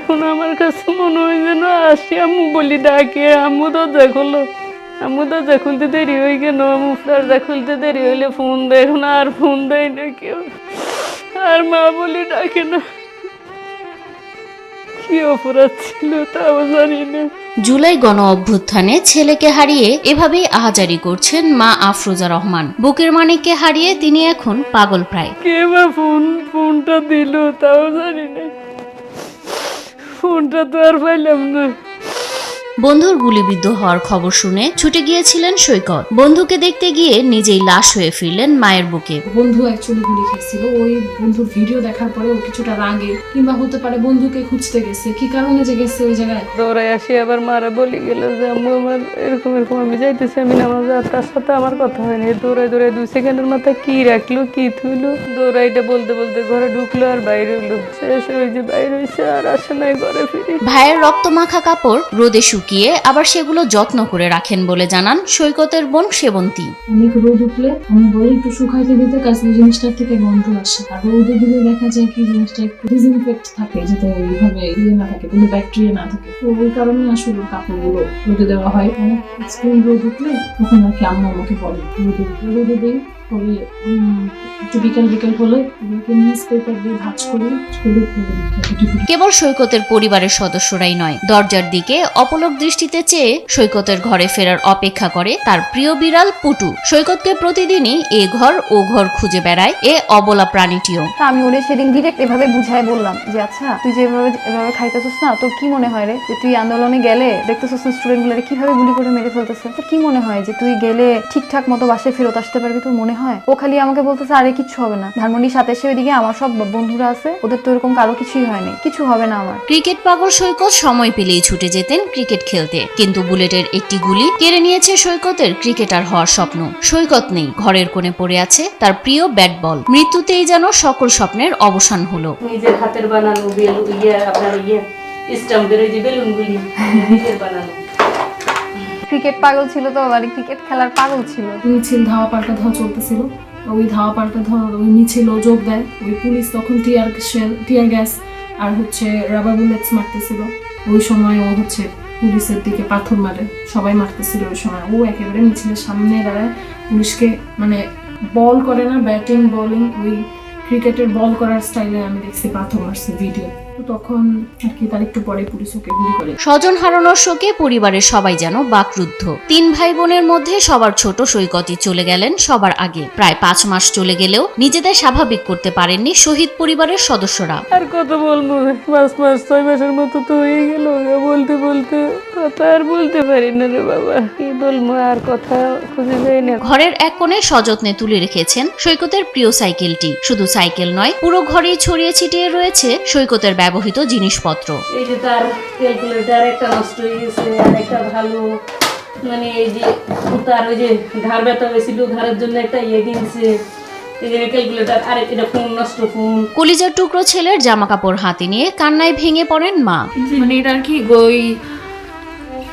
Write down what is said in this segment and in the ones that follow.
এখন আমার কাছে মনে হয় যেন আসি আম্মু বলি ডাকে আম্মু দরজা খোলো আম্মু দরজা খুলতে দেরি হয়ে গেল আম্মু দরজা খুলতে দেরি হইলে ফোন দেয় এখন আর ফোন দেয় না কেউ। আর মা বলি ডাকে না। কি অপরাধ ছিল তাও জানি না। জুলাই গণ অভ্যুত্থানে ছেলেকে হারিয়ে এভাবেই আহাজারি করছেন মা আফরোজা রহমান। বুকের মানিককে হারিয়ে তিনি এখন পাগল প্রায়। কে বা ফোন ফোনটা দিল তাও জানি না। ফোনটা তো আর পাইলাম না। বন্ধুর গুলিবিদ্ধ হওয়ার খবর শুনে ছুটে গিয়েছিলেন সৈকত। বন্ধুকে দেখতে গিয়ে নিজেই লাশ হয়ে ফিরলেন মায়ের বুকে। বন্ধু অ্যাকচুয়ালি গুলি খেয়েছিল। ওই বন্ধুর ভিডিও দেখার পরে ও কিছুটা রাগে কিংবা হতে পারে বন্ধুকে খুঁজতে গেছে। কি কারণে যে গেছে ওই জায়গায়? দৌড়াই আসি আবার মারা বলি গেল যে আম্মু আমার এরকম এরকম আমি যাইতেছি আমি নামাজ আর তার সাথে আমার কথা হয়নি। দৌড়াই দৌড়াই দুই সেকেন্ডের মাথায় কি রাখল কি থুইলো দৌড়াইটা বলতে বলতে ঘরে ঢুকলো আর বাইরে হলো। শেষ ওই যে বাইরে হয়েছে আর আসে নাই ঘরে ফিরি। ভাইয়ের রক্তমাখা কাপড় রোদে শুকিয়ে আবার সেগুলো যত্ন করে রাখেন বলে জানান সৈকতের বোন সেবন্তী। অনেক রোদ উঠলে আমি বলি একটু শুকাইতে দিতে কাছে জিনিসটার থেকে গন্ধ আসে। আর রোদে দিলে দেখা যায় কি জিনিসটা একটু ডিসইনফেক্ট থাকে, যাতে ওইভাবে ইয়ে না থাকে, কোনো ব্যাকটেরিয়া না থাকে। তো ওই কারণে আসলে কাপড়গুলো রোদে দেওয়া হয়। অনেক এক্সট্রিম রোদ উঠলে তখন আর কি আম্মা আমাকে বলে, রোদে রোদে দিই। একটু বিকেল বিকেল হলে ওগুলোকে নিউজ পেপার দিয়ে ভাজ করে কেবল সৈকতের পরিবারের সদস্যরাই নয় দরজার দিকে অপলক দৃষ্টিতে চেয়ে সৈকতের ঘরে ফেরার অপেক্ষা করে তার প্রিয় বিড়াল পুটু। সৈকতকে প্রতিদিনই এ ঘর ও ঘর খুঁজে বেড়ায় এ অবলা প্রাণীটিও। তা আমি ওরে সেদিন ডিরেক্ট এভাবে বুঝাই বললাম যে আচ্ছা তুই যেভাবে এভাবে খাইতেছিস না তোর কি মনে হয় রে? যে তুই আন্দোলনে গেলে দেখতেছিস না স্টুডেন্টগুলো কীভাবে গুলি করে মেরে ফেলতেছে? তোর কি মনে হয় যে তুই গেলে ঠিকঠাক মতো বাসায় ফেরত আসতে পারবি? তোর মনে হয় ও খালি আমাকে বলতেছে আরে কিচ্ছু হবে না। ধানমন্ডির সাথে এসে ওইদিকে আমার সব বন্ধুরা আছে ওদের তো এরকম কারও কিছুই হয়নি। কিছু হবে না আমার। ক্রিকেট পাগল সৈকত সময় পেলেই ছুটে যেতেন ক্রিকেট খেলতে। কিন্তু বুলেটের একটি গুলি কেড়ে নিয়েছে সৈকতের ক্রিকেটার হওয়ার স্বপ্ন। সৈকত নেই ঘরের কোণে পড়ে আছে তার প্রিয় ব্যাট বল। মৃত্যুতেই যেন সকল স্বপ্নের অবসান হলো। নিজের হাতের বানানো বেলু ইয়ে আপনার ইয়ে স্টাম্পের ওই যে বেলুনগুলি নিজের বানানো। ক্রিকেট পাগল ছিল তো মানে ক্রিকেট খেলার পাগল ছিল। মিছিল ধাওয়া পাল্টা ধাওয়া চলতেছিল। ওই ধাওয়া পাল্টা ধাওয়া, ওই মিছিলও যোগ দেয়। ওই পুলিশ তখন টিয়ার শেল টিয়ার গ্যাস আর হচ্ছে রাবার বুলেটস মারতেছিল। ওই সময় ও হচ্ছে পুলিশের দিকে পাথর মারে। সবাই মারতেছিল ওই সময়। ও একেবারে মিছিলের সামনে দাঁড়ায়। পুলিশকে মানে বল করে না ব্যাটিং বলিং ওই ক্রিকেটের বল করার স্টাইলে আমি দেখছি পাথর মারছে ভিডিও তখন আর কি তার একটু পরে পুলিশ ওকে গুলি করে। স্বজন হারানোর শোকে পরিবারের সবাই যেন বাকরুদ্ধ। তিন ভাই বোনের মধ্যে সবার ছোট সৈকতই চলে গেলেন সবার আগে। প্রায় পাঁচ মাস চলে গেলেও নিজেদের স্বাভাবিক করতে পারেননি শহীদ পরিবারের সদস্যরা। আর কত বলব পাঁচ মাস ছয় মাসের মতো তো হয়ে গেল। বলতে বলতে কথা আর বলতে পারি না রে বাবা। কি বলব আর কথা খুঁজে যাই না। ঘরের এক কোণে সযত্নে তুলে রেখেছেন সৈকতের প্রিয় সাইকেলটি। শুধু সাইকেল নয় পুরো ঘরেই ছড়িয়ে ছিটিয়ে রয়েছে সৈকতের ব্যবহৃত জিনিসপত্র। এই যে তার ক্যালকুলেটার একটা নষ্ট হয়ে গেছে আর একটা ভালো মানে এই যে তার ওই যে ঘাড় ব্যথা হয়েছিল ঘাড়ের জন্য একটা ইয়ে কিনছে। এই যে ক্যালকুলেটার আর এটা ফোন নষ্ট ফোন। কলিজার টুকরো ছেলের জামা কাপড় হাতে নিয়ে কান্নায় ভেঙে পড়েন মা। মানে এটা আর কি ওই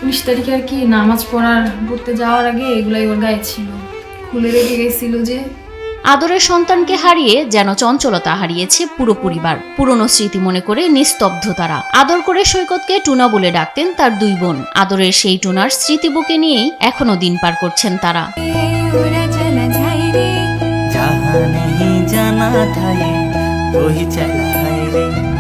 উনিশ তারিখে আর কি নামাজ পড়ার পড়তে যাওয়ার আগে এগুলাই ওর গায়ে ছিল। খুলে রেখে গেছিল যে আদরের সন্তানকে হারিয়ে যেন চঞ্চলতা হারিয়েছে পুরো পরিবার। পুরনো স্মৃতি মনে করে নিস্তব্ধ তারা আদর করে সৈকতকে টুনা বলে ডাকতেন তার দুই বোন। আদরের সেই টুনার স্মৃতি বুকে নিয়েই এখনও দিন পার করছেন তারা। जहाँ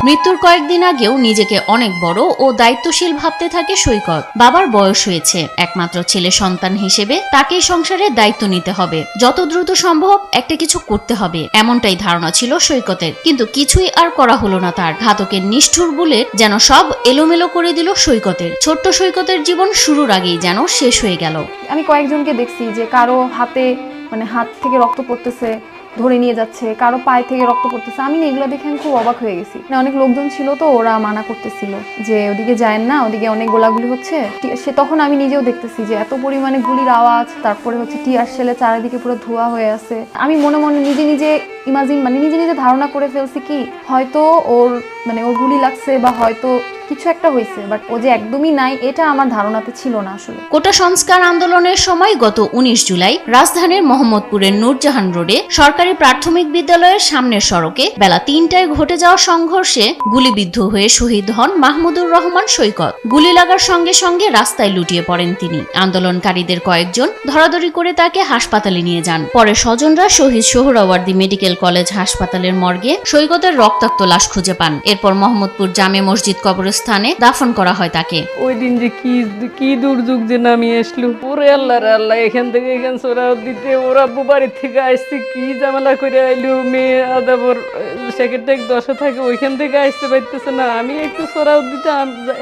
মৃত্যুর কয়েকদিন আগেও নিজেকে অনেক বড় ও দায়িত্বশীল ভাবতে থাকে সৈকত। বাবার বয়স হয়েছে। একমাত্র ছেলে সন্তান হিসেবে তাকে সংসারের দায়িত্ব নিতে হবে। যত দ্রুত সম্ভব একটা কিছু করতে হবে এমনটাই ধারণা ছিল সৈকতের। কিন্তু কিছুই আর করা হলো না তার। ঘাতকের নিষ্ঠুর বুলে যেন সব এলোমেলো করে দিল সৈকতের। ছোট্ট সৈকতের জীবন শুরুর আগেই যেন শেষ হয়ে গেল। আমি কয়েকজনকে দেখছি যে কারও হাতে মানে হাত থেকে রক্ত পড়তেছে। ধরে নিয়ে যাচ্ছে, কারও পায়ে থেকে রক্ত পড়তেছে। আমি না এগুলো দেখে আমি খুব অবাক হয়ে গেছি। মানে অনেক লোকজন ছিল তো, ওরা মানা করতেছিল যে ওদিকে যায় না, ওদিকে অনেক গোলাগুলি হচ্ছে। সে তখন আমি নিজেও দেখতেছি যে এত পরিমাণে গুলির আওয়াজ, তারপরে হচ্ছে টিয়ার সেলে চারিদিকে পুরো ধোয়া হয়ে আছে। আমি মনে মনে নিজে নিজে ইমাজিন মানে নিজে নিজে ধারণা করে ফেলছি কি, হয়তো ওর মানে ওর গুলি লাগছে বা হয়তো কিছু একটা হয়েছে বাট ও যে একদমই নাই, এটা আমার ধারণাতে ছিল না আসলে। কোটা সংস্কার আন্দোলনের সময় গত উনিশ জুলাই রাজধানীর মোহাম্মদপুরের নূরজাহান রোডে সরকারি প্রাথমিক বিদ্যালয়ের সামনের সড়কে বেলা তিনটায় ঘটে যাওয়া সংঘর্ষে গুলিবিদ্ধ হয়ে শহীদ হন মাহমুদুর রহমান সৈকত। গুলি লাগার সঙ্গে সঙ্গে রাস্তায় লুটিয়ে পড়েন তিনি। আন্দোলনকারীদের কয়েকজন ধরাধরি করে তাকে হাসপাতালে নিয়ে যান। পরে স্বজনরা শহীদ সোহরাওয়ার্দী মেডিকেল কলেজ হাসপাতালের মর্গে সৈকতের রক্তাক্ত লাশ খুঁজে পান। এরপর মোহাম্মদপুর জামে মসজিদ কবরস্থানে দাফন করা হয় তাকে। ওই দিন যে কি কি দুর্যোগ যে নামিয়ে আসলো। ওরে আল্লাহ আল্লাহ, এখান থেকে এখান সোরা দিতে, ওরা আব্বু থেকে আসছে, কি ঝামেলা করে আইলো, মেয়ে আদাবর দশে থাকে, ওইখান থেকে আসতে পারতেছে না। আমি একটু দিতে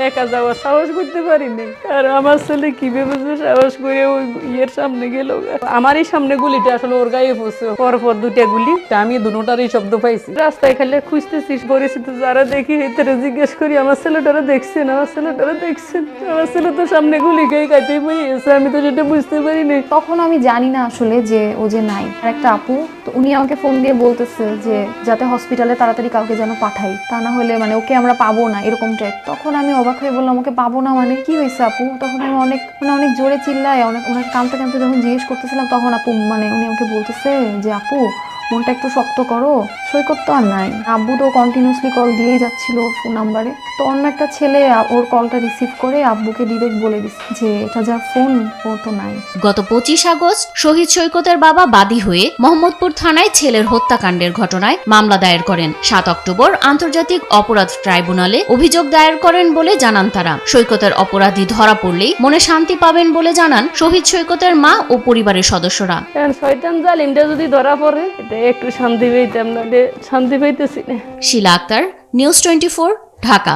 একা যাওয়ার সাহস করতে পারি নাই আর আমার ছেলে কি ভেবেছে, সাহস করে ওই ইয়ের সামনে গেল। আমারই সামনে গুলিটা আসলে ওর গায়ে পড়ছে। পর পর দুইটা গুলি আমি দুটারই শব্দ পাইছি। রাস্তায় খালি খুঁজতেছি পরিস্থিতি যারা দেখি এটারে জিজ্ঞেস করি, আমার ছেলেটারা দেখছেন আমার ছেলেটারা দেখছেন আমার ছেলে তো সামনে গুলি খেয়ে কাইতেই পড়ে গেছে আমি তো সেটা বুঝতে পারি নাই তখন আমি জানি না আসলে যে ও যে নাই। আর একটা আপু, তো উনি আমাকে ফোন দিয়ে বলতেছে যে, যাতে হসপিটালে তাড়াতাড়ি কাউকে যেন পাঠাই। তা না হলে মানে ওকে আমরা পাবো না, এরকম টাইপ তখন আমি অবাক হয়ে বললাম, ওকে পাবো না মানে কি হয়েছে আপু? তখন আমি অনেক মানে অনেক জোরে চিল্লাই অনেক ওনাকে কানতে কানতে যখন জিজ্ঞেস করতেছিলাম, তখন আপু মানে উনি আমাকে বলতেছে যে, আপু, মনটা একটু শক্ত করো, সৈকত তো আর নাই। আব্বু তো কন্টিনিউসলি কল দিয়েই যাচ্ছিল ফোন নাম্বারে তো অন্য একটা ছেলে ওর কলটা রিসিভ করে আব্বুকে ডিরেক্ট বলে দিচ্ছে যে এটা যা ফোন ও তো নাই। গত পঁচিশ আগস্ট শহীদ সৈকতের বাবা বাদী হয়ে মোহাম্মদপুর থানায় ছেলের হত্যাকাণ্ডের ঘটনায় মামলা দায়ের করেন। সাত অক্টোবর আন্তর্জাতিক অপরাধ ট্রাইব্যুনালে অভিযোগ দায়ের করেন বলে জানান তারা। সৈকতের অপরাধী ধরা পড়লেই মনে শান্তি পাবেন বলে জানান শহীদ সৈকতের মা ও পরিবারের সদস্যরা। শয়তান জালিমটা যদি ধরা পড়ে এটা একটু শান্তি না শান্তি শিলা আক্তার নিউজ টোয়েন্টি ঢাকা।